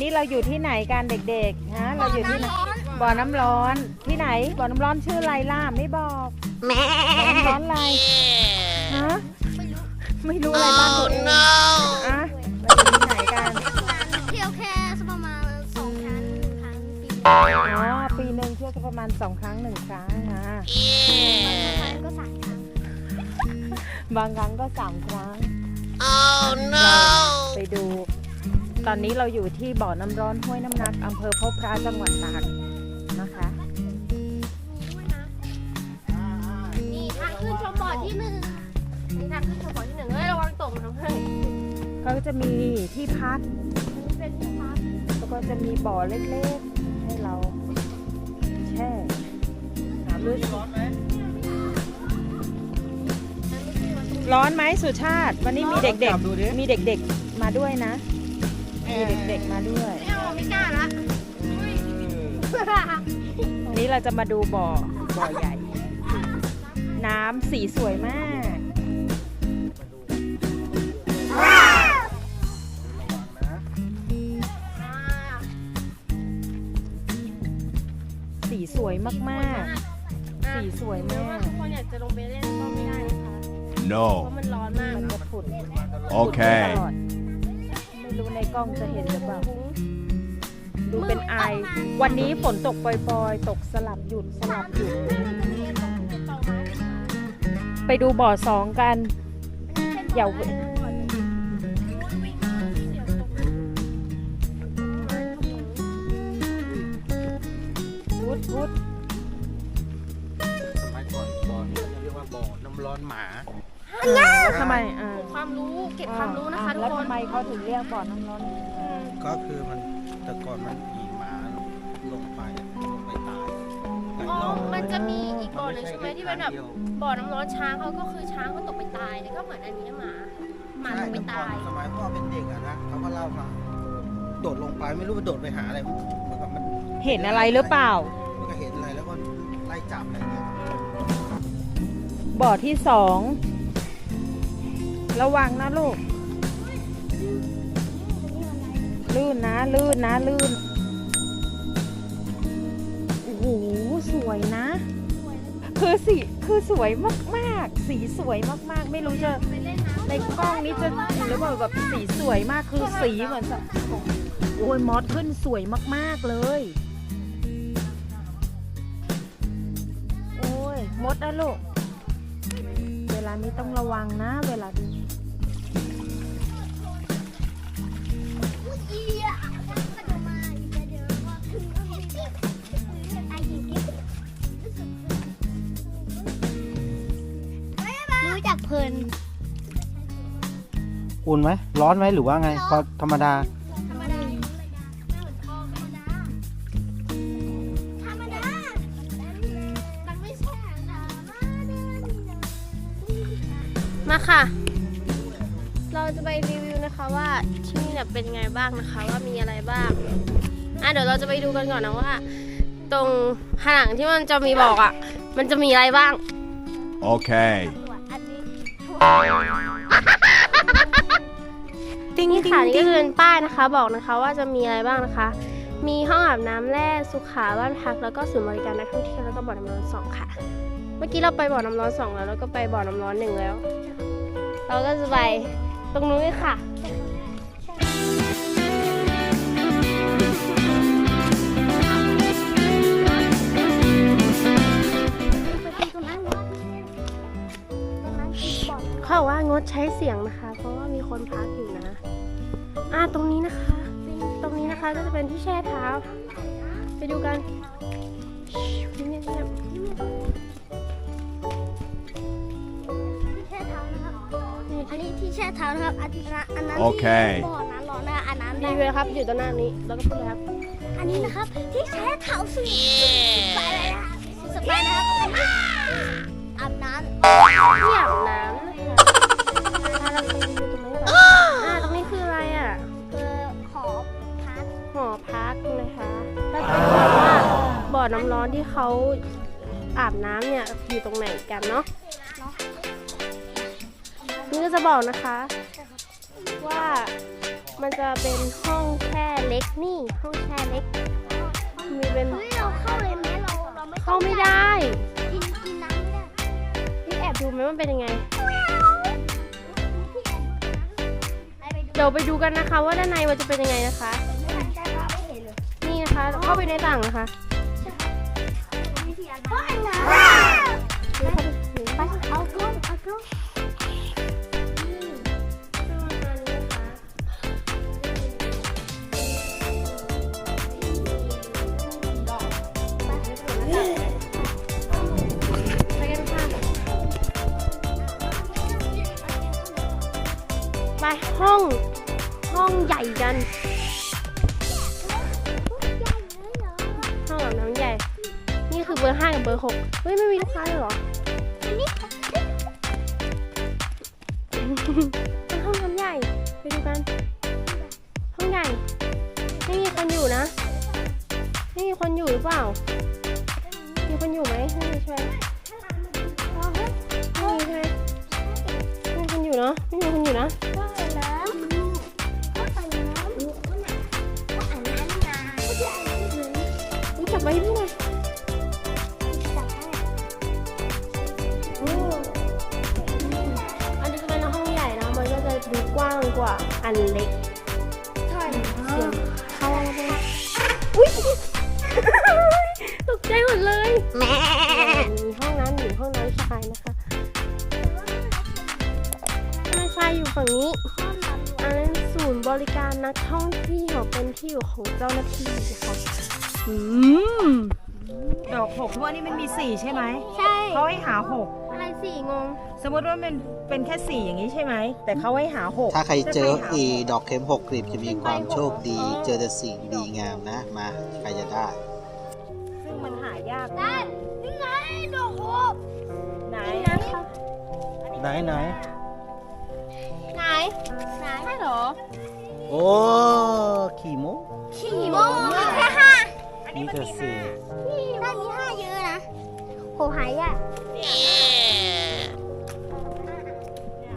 นี้เราอยู่ที่ไหนกันเด็กๆฮะเราอยู่ที่ไหนบ่อน้ำร้อนที่ไหนบ่อน้ำร้อนชื่ออะไรล่ะไม่บอกบ่อน้ำร้อนอะไรฮะไม่รู้อะไรบ้างตัวเองอะเราอยู่ที่ไหนกันเที่ยวแค่สักประมาณสองครั้งหนึ่งครั้งปีอ๋อปีหนึ่งเที่ยวก็ประมาณสองครั้งหนึ่งครั้งนะบางครั้งก็สามครั้งบางครั้งก็สามครั้ง Oh no! ไปดู ตอนนี้เราอยู่ที่บ่อน้ำร้อนห้วยน้ำหนักอำเภอพบพระจังหวัดตากนะคะนี่ทางขึ้นชมบ่อที่หนึ่งนี่ทางขึ้นชมบ่อที่หนึ่งเฮ้ยระวังตกนะเพื่อนเขาก็จะมีที่พักนี่เป็นที่พักแล้วก็จะมีบ่อเล็กๆ ให้เราแช่น้ำลึกร้อนไหมสุชาติ วันนี้มีเด็กจับดูดิๆมีเด็กๆมาด้วยนะ มีเด็กๆมาด้วย ไม่เอาไม่กล้าละวันนี้เราจะมาดูบ่อ บ่อใหญ่ น้ำสีสวยมาก สีสวยมากๆ สีสวยหรือมาว่าก ทุกคนอยากจะลงไปเล่นก็ไม่ได้นะคะ เพ No. ราะมันร้อนมาก มันจะผุด โอเคผุดตลอดไม่รู้ใน กล้องจะเห็นหรือเปล่า ดูเป็นไอ วันนี้ฝนตกปล่อยๆ ตกสลับหยุดสลับหยุด ไปดูบ่อสองกัน อย่าเววุดวุดสมัยก่อนบ่อนี้เรียกว่าบ่อน้ำร้อนหมา แล้วทำไมอ่าความรู้เก็บความรู้นะคะทุกแล้วคนทำไมเขาถึงเรียกบ่อน้ำร้อนก็คือมันแต่ก่อนมันขี่หมาลงไปลงไปตายหลายอ๋อรอบมันจะมีอีกบ่อหนึ่งนใช่ไหมที่เป็นแบบครั้งดียวบ่อน้ำร้อนช้างเขาก็คือช้างเขาตกไปตายแล้วก็เหมือนอันนี้หมาหมาตกไปตาย ใช่แต่ก่อนสมัยพ่อเป็นเด็กอะนะเขาก็เล่ามาโดดลงไปไม่รู้ว่าโดดไปหาอะไรเหมือนกับมันเห็นอะไรหรือเปล่า มันก็เห็นอะไรแล้วก็ไล่จับอะไรเงี้ยบ่อที่สอง ระวังนะลูก ลื่นนะ ลื่นนะ ลื่น โอ้โห สวยนะ คือสีคือสวยมากๆ สีสวยมากๆ ไม่รู้จะ ในกล้องนี้จะหรือเปล่าแบบสีสวยมาก คือสีเหมือนแบบโอ้ยมอสขึ้นสวยมากๆเลย โอ้ย มดนะลูก เวลานี้ต้องระวังนะ เวลานี้ เพลิน อุ่นไหมร้อนไหมหรือว่าไงพอธรรมดาธรรมดา ธรรมดาธรรมดามันไม่ใช่มาค่ะ เราจะไปรีวิวนะคะว่าที่นี่เนี่ยเป็นไงบ้างนะคะว่ามีอะไรบ้างอะเดี๋ยวเราจะไปดูกันก่อนนะว่า ตรงผนังที่มันจะมีบอกอะ มันจะมีอะไรบ้าง Okay. ติ้งนี่ติ้งค่ะนี่ก็ติ้งคือเป็นป้ายนะคะ บอกนะคะว่าจะมีอะไรบ้างนะคะ มีห้องอาบน้ำแร่สุขาบ้านพักแล้วก็ศูนย์บริการนักท่องเที่ยวแล้วก็บ่อน้ำร้อนสองค่ะ เมื่อกี้เราไปบ่อน้ำร้อนสองแล้วแล้วก็ไปบ่อน้ำร้อนหนึ่งแล้ว เราก็จะไปตรงนู้นค่ะเขา บอกว่างดใช้เสียงนะคะ เพราะว่ามีคนพักอยู่นะ อ่าตรงนี้นะคะ ตรงนี้นะคะก็จะเป็นที่แช่เท้า ไปดูกันเงียบที่แช่เท้านะครับอันนี้ที่แช่เท้านะครับ อันนั้นอันนั้นโอเค ที่บ่อน้ำร้อนนะอันนั้นๆแหรีละวิวนะครับ อยู่ตรงหน้านี้ แล้วก็พูดเลยครับ อันนี้นะครับ ที่แช่เท้าสุดสบายเลยนะสบายนะครับอาบน้ที่อาบน้ น้ำร้อนที่เขาอาบน้ำเนี่ยอยู่ตรงไหนกันเนาะนี่ก็จะบอกนะคะ ว่ามันจะเป็นห้องแช่เล็กนี่ ห้องแช่เล็ก มีเป็นเฮ้ยเราเข้าเลยไหมเราเราไม่เข้าไม่ได้กินกินน้ำไม่ได้พี่แอบดูไหมมันเป็นยังไงไปไปดูเดี๋ยวไปดูกันนะคะ ว่าด้านในมันจะเป็นยังไงนะคะไม่ทันใจเราไม่เห็นเลยนี่นะคะเข้าไปในต่างนะคะวิธีอะไร บ้างนะบ้าไปเอากล้องเอากล้องไปห้อง ห้องใหญ่กัน คือเบอร์ห้ากับเบอร์หกเฮ้ยไม่มีลูกค้าเลยเหรอเป็นห้องน้ำใหญ่ไปดูกัน ห้องใหญ่ไม่มีคนอยู่นะไม่มีคนอยู่หรือเปล่า มีคนอยู่ไหมไม่มีใช่ไหมไม่มีใช่ไหมไม่มีคนอยู่เนาะไม่มีคนอยู่นะางกว่าอันเล็กใช่เสียงเข้ามาเลยอุ้ยตกใจหมดเลยมีห้องน้ำหญิงห้องน้ำชายนะคะห้องน้ำชายอยู่ฝั่งนี้อันนั้นศูนย์บริการนักท่องเที่ยวเป็นที่อยู่ของเจ้าหน้าที่นะคะอืม ดอกหกเพราะว่านี่มันมีสี่ใช่ไหมใช่เขาให้หาหกอะไรสี่งง สมมติว่ามันเป็นแค่สี่อย่างนี้ใช่ไหม แต่เขาให้หาหกถ้าใครเจอถ้าใครหาอีดอกเข็มหกกลีบจะมีความโชคดี เจอแต่สิ่งดีงามนะ มาใครจะได้ ซึ่งมันหายากได้มากนี่ไงดอกโหบไหนนะคะไหนไหนไหนไหนใช่เหรอ โอ้ ขี่มุกขี่โมงมีแค่ห้า นี่จะสี่นี่ได้มีห้าเยอะนะโหหายอะ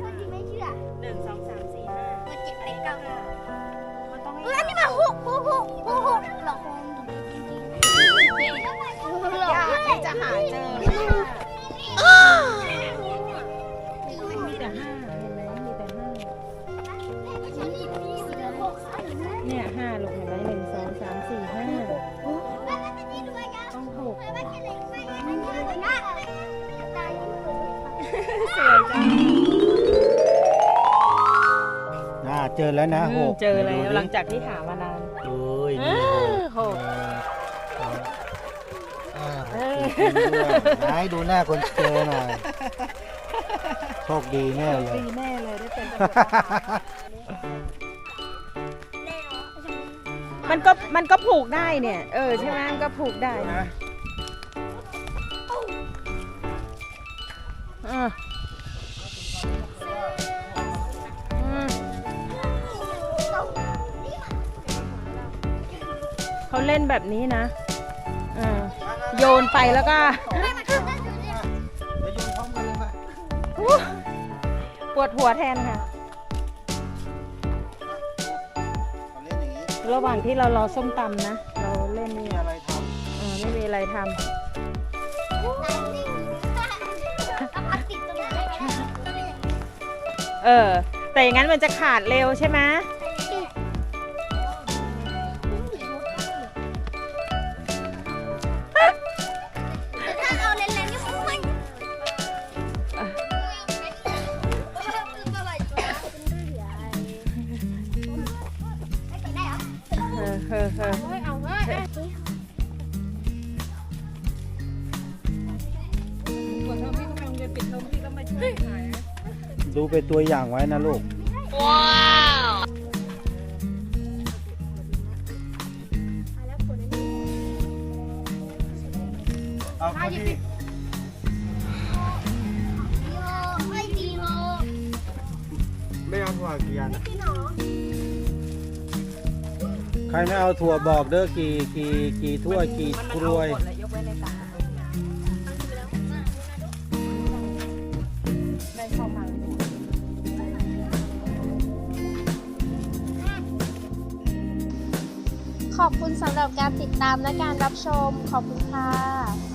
ถ้าจริงไม่เชื่อหนึ่งสองสามสี่ห้ามาเจ็ดแปดเก้ามันต้องให้เอออันนี้มาหกหกหกหกหกหลอกคนจริงๆหลอกยากเพื่ที่อนจะหาเจอมากมีแต่ห้าเห็นไหมมีแต่ห้าเนี่ยห้าลูกเห็นไหมหนึ่ง เจอแล้วนะหกเจอแล้วดูดิหลังจากที่หามานานเอ้ยเอนี่หกอหกอ่าเออจริงๆด้วยไหนดูหน้าคนเจอหน่อยโชคดีแน่เลยดีแน่เลยได้เป็นตำรวจมันก็มันก็ผูกได้เนี่ย เออใช่ไหมมันก็ผูกได้นะอะ เขาเล่นแบบนี้นะอ่าโยนไปแล้วก็ไปโยนพร้อมกันเลยมาอู้ปวดหัวแทนค่ะเขาเล่นอย่างนี้ระหว่างที่เรารอส้มตำนะ เราเล่นนี่มีอะไรทเออไม่มีอะไรทำเออ แต่อย่างนั้นมันจะขาดเร็วใช่ไหมถ้ ดูเป็นตัวอย่างไว้นะลูกเอาพอดีไม่เอาถั่วกี่อันใครไม่เอาถั่วบอกเด้อกี่กี่กี่ถ้วยกี่กล้วยหมดเลยยกเว้นในตา ขอบคุณสำหรับการติดตามและการรับชม ขอบคุณค่ะ